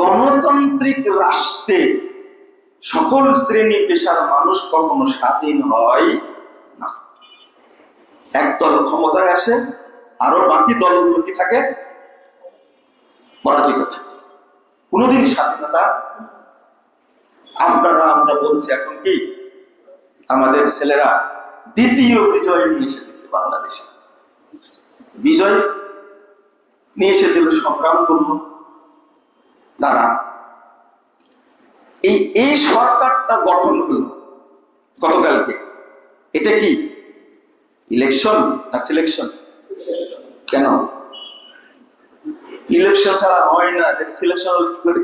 গণতান্ত্রিক রাষ্ট্রে সকল শ্রেণি পেশার মানুষ কখনো স্বাধীন হয় না। একদল ক্ষমতায় আসে, আরও বাকি দলগুলো কি থাকে? পরাজিত থাকে। কোনোদিন স্বাধীনতা আপনারা, আমরা বলছি এখন কি? আমাদের ছেলেরা দ্বিতীয় বিজয় নিয়ে এসে দিচ্ছে বাংলাদেশে। বিজয় নিয়ে এসে দিল সংগ্রাম করল। তারা এই এই সরকারটা গঠন হলো গতকালকে। এটা কি? ইলেকশন না সিলেকশন? কেন? ইলেকশন ছাড়া হয় না সিলেকশন হলে কি করে?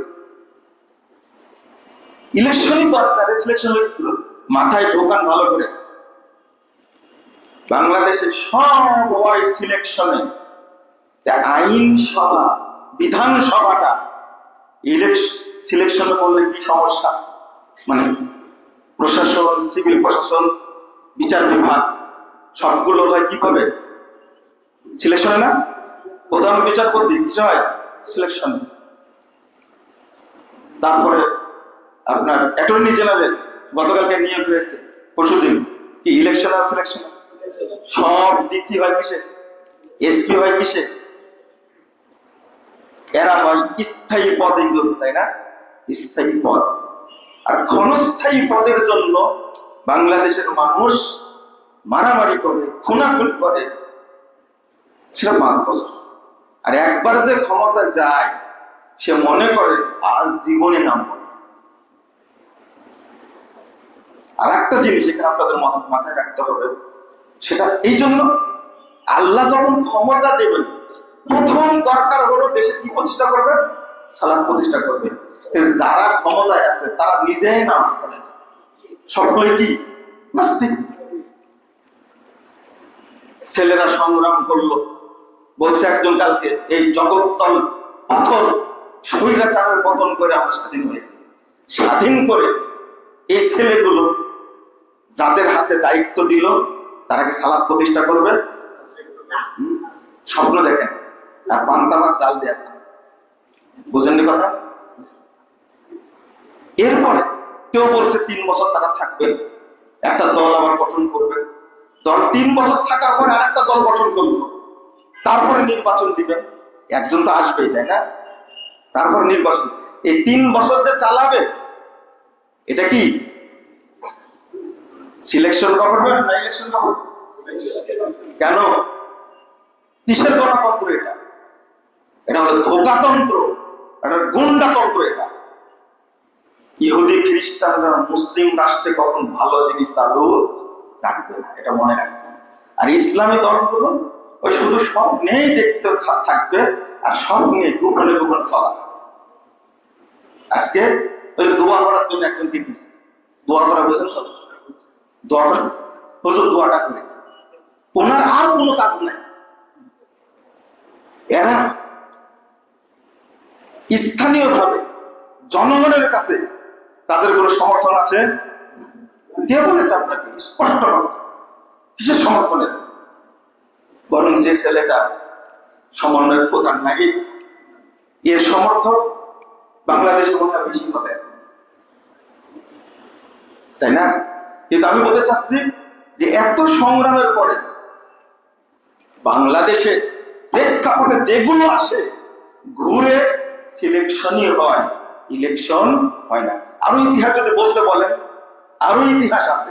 ইলেকশনই দরকার সিলেকশন মাথায় ঢোকান ভালো করে। বাংলাদেশে সব হয় সিলেকশনে। আইন সভা বিধানসভাটা সিলেকশন করলে কি সমস্যা? মানে প্রশাসন সিভিল প্রশাসন, বিচার বিভাগ, সবগুলো হয় কীভাবে? সিলেকশনে না? প্রধান বিচারপতি কিছু হয়? সিলেকশন তারপরে আপনার অ্যাটর্নি জেনারেল গতকালকে নিয়োগ হয়েছে, পরশুদিন। কি ইলেকশন আর সিলেকশন সব ডিসি হয় কিসে? এসপি হয় কিসে? এরা হয় স্থায়ী পদে গরু তাই না? স্থায়ী পদ। আর ক্ষণস্থায়ী পদের জন্য বাংলাদেশের মানুষ মারামারি করে, খুনাখুন করে, সেটা পাঁচ বছর। আর একবার যে ক্ষমতা যায়, সে মনে করে আজ জীবনে নামবো না। আর একটা জিনিস এখানে আপনাদের মাথা- মাথায় রাখতে হবে, সেটা এই জন্য আল্লাহ যখন ক্ষমতা দেবেন প্রথম দরকার হলো দেশে কি প্রতিষ্ঠা করবে? সালাম প্রতিষ্ঠা করবে। যারা ক্ষমতায় আছে, তারা নিজেই নামাজ পড়ে। সবগুলোই কি? নাস্তিক। ছেলেরা সংগ্রাম করল। বলছে একজন কালকে, এই জগত্তল পাথর স্বৈরাচারের পতন করে আমরা স্বাধীন হয়েছি। স্বাধীন করে এই ছেলেগুলো যাদের হাতে দায়িত্ব দিল, তারা কি সালাদ প্রতিষ্ঠা করবে? স্বপ্ন দেখেন। আর পান্তাবাদ জাল দিয়ে খান বুঝেননি কথা? এরপরে কেউ বলছে, তিন বছর তারা থাকবেন। একটা দল আবার গঠন করবেন দল তিন বছর থাকার পরে আর একটা দল গঠন করল। তারপরে নির্বাচন দিবেন। একজন তো আসবেই, তাই না? তারপর নির্বাচন। এই তিন বছর যে চালাবে, এটা কি? সিলেকশন গভর্নমেন্ট না ইলেকশন গভর্নমেন্ট? কেন? কিসের গণতন্ত্র এটা? এটা হলো ধোকাতন্ত্র, এটা গুন্ডাতন্ত্র এটা। ইহুদি খ্রিস্টানরা মুসলিম রাষ্ট্রে কখন ভালো জিনিস চালু রাখবে না, এটা মনে রাখবেন আর ইসলামী দলগুলো ওই শুধু সব নিয়েই দেখতে থাকবে, আর সব নিয়ে গোপনে গোপনে খাওয়া খাবে। আজকে ওই দোয়া করার জন্য একজনকে দিয়েছে? দোয়া করা বোঝেন তো? দোয়া করা দোয়াটা করেছে ওনার আর কোনো কাজ নাই। এরা স্থানীয় ভাবে জনগণের কাছে তাদের কোনো সমর্থন আছে? কে বলেছে আপনাকে? স্পষ্ট কথা। কিসের সমর্থনে বরং যে ছেলেটা সমন্বয়ের প্রধান নাহি এর সমর্থক বাংলাদেশে মনে বেশি হবে। তাই না? কিন্তু আমি বলতে চাচ্ছি যে এত সংগ্রামের পরে বাংলাদেশে প্রেক্ষাপটে যেগুলো আসে, ঘুরে সিলেকশনই হয় ইলেকশন হয় না। আরও ইতিহাস যদি বলতে বলেন আরও ইতিহাস আছে।